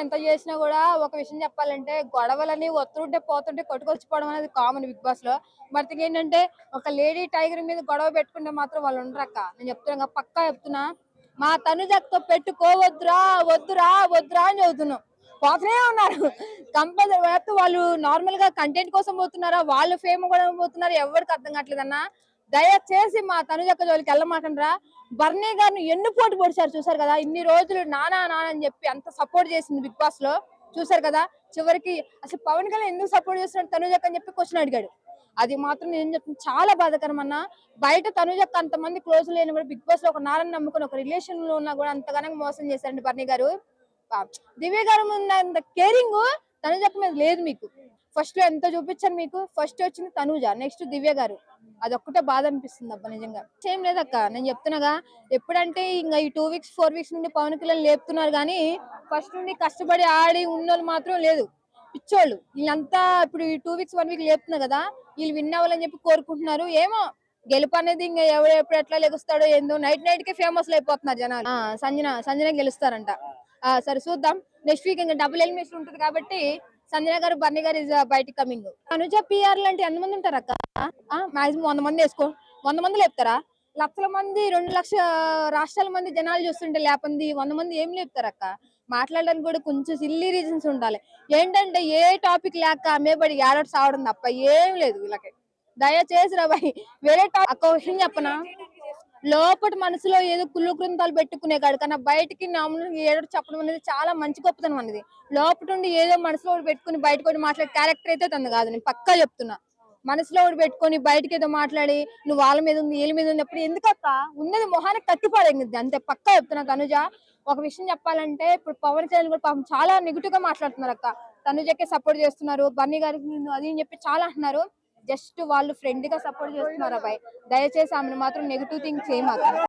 ఎంత చేసినా కూడా ఒక విషయం చెప్పాలంటే గొడవలని ఒత్తుంటే పోతుంటే కొట్టుకొచ్చిపోవడం అనేది కామన్ బిగ్ బాస్లో. మరి ఏంటంటే ఒక లేడీ టైగర్ మీద గొడవ పెట్టుకుంటే మాత్రం వాళ్ళు ఉండరక్క నేను చెప్తున్నా పక్కా చెప్తున్నా. మా తనుజక్తో పెట్టుకోవద్దురా వద్దురా వద్దురా అని చదువుతున్నాం పోతూనే ఉన్నారు. కంపల్సరీ వాళ్ళు నార్మల్గా కంటెంట్ కోసం పోతున్నారా? వాళ్ళు ఫేమ్ కూడా పోతున్నారు? ఎవరికి అర్థం కావట్లేదన్నా? దయచేసి మా తనుజక్క జోలికి వెళ్ళమాకండ్రా. బర్నీ గారిని ఎన్ని పోటీ పొడిచారు చూసారు కదా? ఇన్ని రోజులు నానా నానా అని చెప్పి అంత సపోర్ట్ చేసింది బిగ్ బాస్లో. చూసారు కదా? చివరికి అసలు పవన్ కళ్యాణ్ ఎందుకు సపోర్ట్ చేస్తున్నాడు తనుజక్క అని చెప్పి క్వశ్చన్ అడిగాడు. అది మాత్రం నేను చెప్తున్నా చాలా బాధకరం అన్న. బయట తనుజక్క అంతమంది క్లోజ్ లేని కూడా బిగ్ బాస్లో ఒక నారని నమ్ముకుని ఒక రిలేషన్లో ఉన్నా కూడా అంతగానం మోసం చేశారండి బర్నీ గారు. పా- దివ్య గారు ఉన్నంత కేరింగ్ తనుజక్క మీద లేదు మీకు. ఫస్ట్లో ఎంత చూపించాను మీకు? ఫస్ట్ వచ్చింది తనుజ నెక్స్ట్ దివ్య గారు. అదొక్కటే బాధ అనిపిస్తుంది అబ్బా నిజంగా. సేమ్ లేదక్క నేను చెప్తున్నాగా ఎప్పుడంటే ఇంకా ఈ టూ వీక్స్ ఫోర్ వీక్స్ నుండి పవన్ కళ్యాణ్ లేపుతున్నారు కానీ ఫస్ట్ నుండి కష్టపడి ఆడి ఉన్నోళ్ళు మాత్రం లేదు. పిచ్చోళ్ళు వీళ్ళంతా ఇప్పుడు ఈ టూ వీక్స్ వన్ వీక్ లేపుతున్నారు కదా వీళ్ళు విన్ అవ్వాలని చెప్పి కోరుకుంటున్నారు. ఏమో గెలుపు అనేది ఇంకా ఎవరు ఎప్పుడు ఎట్లా లెగుస్తాడో ఏందో నైట్ నైట్కి ఫేమస్ అయిపోతున్నారు జనాలు. సంజన సంజన గెలుస్తారంట. ఆ, సరే చూద్దాం. నెక్స్ట్ వీక్ ఇంకా డబుల్ ఎలిమినేషన్ ఉంటుంది కాబట్టి సంజన గారు బర్నీ గారు ఇస్ uh, బయటికి కమింగ్ అనుజ పిఆర్ లాంటి ఎంతమంది ఉంటారు అక్క? మాక్సిమం వంద మంది వేసుకో. వంద మంది లేపుతారా? లక్షల మంది రెండు లక్షల రాష్ట్రాల మంది జనాలు చూస్తుంటే లేపంది వంద మంది ఏం లేపుతారు అక్క? మాట్లాడడానికి కూడా కొంచెం సిల్లీ రీజన్స్ ఉండాలి. ఏంటంటే ఏ టాపిక్ లేక అమ్మేబడి ఏడాడు ఆవడం తప్ప ఏం లేదు వీళ్ళకి. దయచేసి రా వేరే టాపిక్ ఒక చెప్పనా? లోపల మనసులో ఏదో కుళ్ళు కృంతాలు పెట్టుకునే కాడు కానీ బయటికి నామూలు ఏడో చెప్పడం అనేది చాలా మంచి గొప్పతనం అనేది. లోపల ఉండి ఏదో మనసులో పెట్టుకుని బయటకు ఒకటి మాట్లాడే క్యారెక్టర్ అయితే తను కాదు. నేను పక్కా చెప్తున్నా. మనసులో ఒకటి పెట్టుకొని బయటకి ఏదో మాట్లాడి నువ్వు వాళ్ళ మీద ఉంది వీళ్ళ మీద ఉన్నప్పుడు ఎందుకక్క ఉన్నది మొహానికి కట్టిపాడైంది అంతే పక్కా చెప్తున్నా తనుజ. ఒక విషయం చెప్పాలంటే ఇప్పుడు పవన్ కళ్యాణ్ కూడా పాపం చాలా నెగిటివ్గా మాట్లాడుతున్నారు అక్క. తనుజకే సపోర్ట్ చేస్తున్నారు. బన్నీ గారికి అది అని చెప్పి చాలా అంటున్నారు. జస్ట్ వాళ్ళు ఫ్రెండ్గా సపోర్ట్ చేస్తున్నారు అబ్బాయి దయచేసి ఆమెను మాత్రం నెగిటివ్ థింగ్ చేయమాక